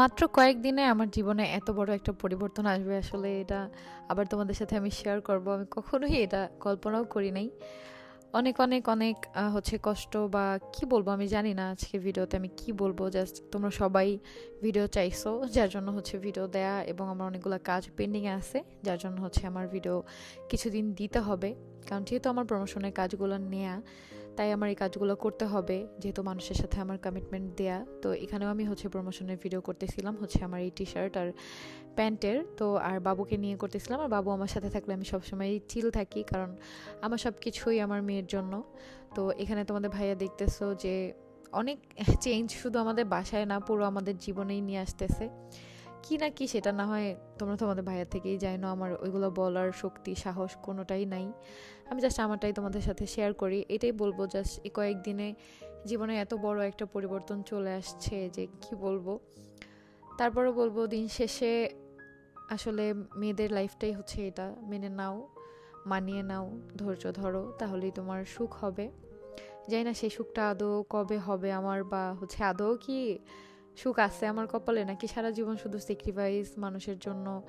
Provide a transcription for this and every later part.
মাত্র কয়েকদিনে আমার জীবনে এত বড় একটা পরিবর্তন আসবে আসলে এটা আবার তোমাদের সাথে আমি শেয়ার করব। আমি কখনোই এটা কল্পনাও করি নাই। অনেক অনেক অনেক হচ্ছে কষ্ট বা কি বলব আমি জানি না আজকে ভিডিওতে আমি কি বলব। জাস্ট তোমরা সবাই ভিডিও চাইছো, যার জন্য হচ্ছে ভিডিও দেয়া এবং আমার অনেকগুলো কাজ পেন্ডিংয়ে আছে, যার জন্য হচ্ছে আমার ভিডিও কিছুদিন দিতে হবে। কারণ যেহেতু আমার প্রমোশনের কাজগুলো নেয়া তাই আমার এই কাজগুলো করতে হবে, যেহেতু মানুষের সাথে আমার কমিটমেন্ট দেয়া। তো এখানেও আমি হচ্ছে প্রমোশনের ভিডিও করতেছিলাম, হচ্ছে আমার এই টি শার্ট আর প্যান্টের। তো আর বাবুকে নিয়ে করতেছিলাম, আর বাবু আমার সাথে থাকলে আমি সবসময় চিল থাকি, কারণ আমার সব কিছুই আমার মেয়ের জন্য। তো এখানে তোমাদের ভাইয়া দেখতেছো যে অনেক চেঞ্জ শুধু আমাদের বাসায় না, পুরো আমাদের জীবনেই নিয়ে আসতেছে। কি না কি সেটা না হয় তোমরা তোমাদের ভাইয়ার থেকেই জানো, আমার ওইগুলো বলার শক্তি, সাহস কোনোটাই নাই। আমি জাস্ট আমারটাই তোমাদের সাথে শেয়ার করি। এটাই বলব জাস্ট এই কয়েকদিনে জীবনে এত বড় একটা পরিবর্তন চলে আসছে যে কি বলব। তারপরও বলব দিন শেষে আসলে মেয়েদের লাইফটাই হচ্ছে এটা, মেনে নাও, মানিয়ে নাও, ধৈর্য ধরো, তাহলেই তোমার সুখ হবে। জানি না সেই সুখটা আদৌ কবে হবে আমার বা হচ্ছে আদৌ কি সুখ আছে আমার কপালে নাকি সারা জীবন শুধু স্যাক্রিফাইস মানুষের জন্য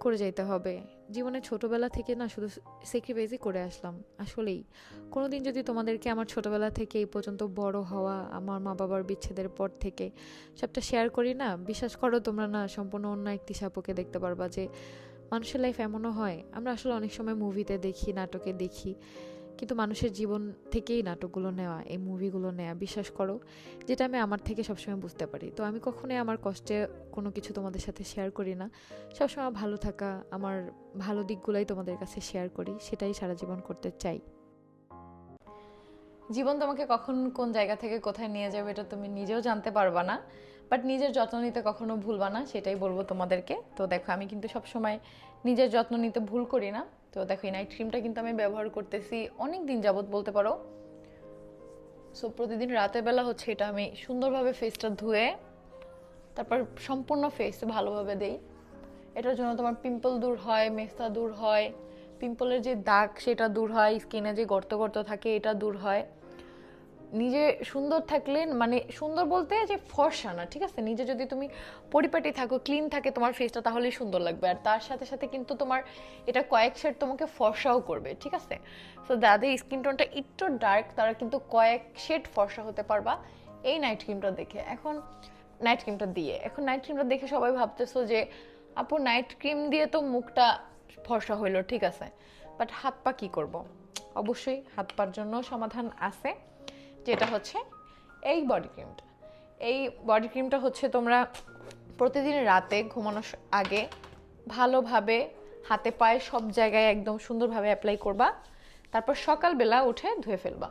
করে যাইতে হবে? জীবনে ছোটবেলা থেকে না শুধু স্যাক্রিফাইসই করে আসলাম, আসলেই। কোনোদিন যদি তোমাদেরকে আমার ছোটবেলা থেকে এই পর্যন্ত বড় হওয়া, আমার মা বাবার বিচ্ছেদের পর থেকে সবটা শেয়ার করি না, বিশ্বাস করো তোমরা না সম্পূর্ণ অন্য একটি সাপকে দেখতে পারবা যে মানুষের লাইফ এমনও হয়। আমরা আসলে অনেক সময় মুভিতে দেখি, নাটকে দেখি। কিন্তু মানুষের জীবন থেকেই নাটকগুলো নেওয়া, এই মুভিগুলো নেওয়া বিশ্বাস করো, যেটা আমি আমার থেকে সবসময় বুঝতে পারি। তো আমি কখনোই আমার কষ্টে কোনো কিছু তোমাদের সাথে শেয়ার করি না। সবসময় ভালো থাকা, আমার ভালো দিকগুলোই তোমাদের কাছে শেয়ার করি, সেটাই সারা জীবন করতে চাই। জীবন তোমাকে কখন কোন জায়গা থেকে কোথায় নিয়ে যাবে এটা তুমি নিজেও জানতে পারবা না বাট নিজের যত্ন নিতে কখনো ভুলবা না, সেটাই বলব তোমাদেরকে। তো দেখো, আমি কিন্তু সব সময় নিজের যত্ন নিতে ভুল করি না তো দেখো, এই নাইট ক্রিমটা কিন্তু আমি ব্যবহার করতেছি অনেক দিন যাবত বলতে পারো। সো প্রতিদিন রাতের বেলা হচ্ছে এটা আমি সুন্দরভাবে ফেসটা ধুয়ে, তারপর সম্পূর্ণ ফেস ভালোভাবে দেই। এটার জন্য তোমার পিম্পল দূর হয়, মেস্তা দূর হয় পিম্পলের যে দাগ সেটা দূর হয় স্কিনে যে গর্ত গর্ত থাকে, এটা দূর হয়। নিজে সুন্দর থাকলে মানে সুন্দর বলতে যে ফর্সা না, ঠিক আছে? নিজে যদি তুমি পরিপাটি থাকো ক্লিন থাকে তোমার ফেসটা তাহলেই সুন্দর লাগবে। আর তার সাথে সাথে কিন্তু তোমার এটা কয়েক শেড তোমাকে ফর্সাও করবে, ঠিক আছে? তো যাদের স্কিন টোনটা একটু ডার্ক তারা কিন্তু কয়েক শেড ফর্সা হতে পারবা। এই নাইট ক্রিমটা দেখে। এখন নাইট ক্রিমটা দিয়ে। এখন নাইট ক্রিমটা দেখে সবাই ভাবতেছো যে, আপু নাইট ক্রিম দিয়ে তো মুখটা ফর্সা হইল, ঠিক আছে? বাট হাত পা কী করব? অবশ্যই হাত পার জন্য সমাধান আছে। যেটা হচ্ছে এই বডি ক্রিমটা এই বডি ক্রিমটা হচ্ছে তোমরা প্রতিদিন রাতে ঘুমানোর আগে ভালোভাবে হাতে পায়ে সব জায়গায় একদম সুন্দরভাবে অ্যাপ্লাই করবা। তারপর সকালবেলা উঠে ধুয়ে ফেলবা।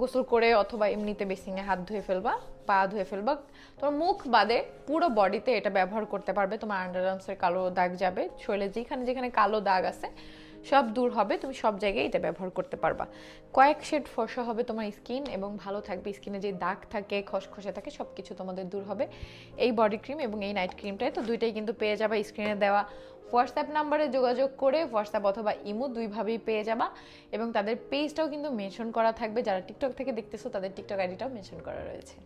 গোসল করে অথবা এমনিতে বেসিংয়ে হাত ধুয়ে ফেলবা, পা ধুয়ে ফেলবা। তোমার মুখ বাদে পুরো বডিতে এটা ব্যবহার করতে পারবে। তোমার আন্ডার আর্মসের কালো দাগ যাবে। শরীরে যেখানে যেখানে কালো দাগ আছে সব দূর হবে, তুমি সব জায়গায় এটা ব্যবহার করতে পারবা। কয়েক শেড ফর্সা হবে তোমার স্কিন এবং ভালো থাকবে, স্কিনে যে দাগ থাকে, খসখসে থাকে সব কিছু তোমাদের দূর হবে। এই বডি ক্রিম এবং এই নাইট ক্রিমটাই তো দুইটাই কিন্তু পেয়ে যাবা স্ক্রিনে দেওয়া। হোয়াটসঅ্যাপ নাম্বারে যোগাযোগ করে, হোয়াটসঅ্যাপ অথবা ইমো দুইভাবেই পেয়ে যাবা এবং তাদের পেজটাও কিন্তু মেনশন করা থাকবে। যারা টিকটক থেকে দেখতেছো, তাদের টিকটক আইডিটাও মেনশন করা রয়েছে।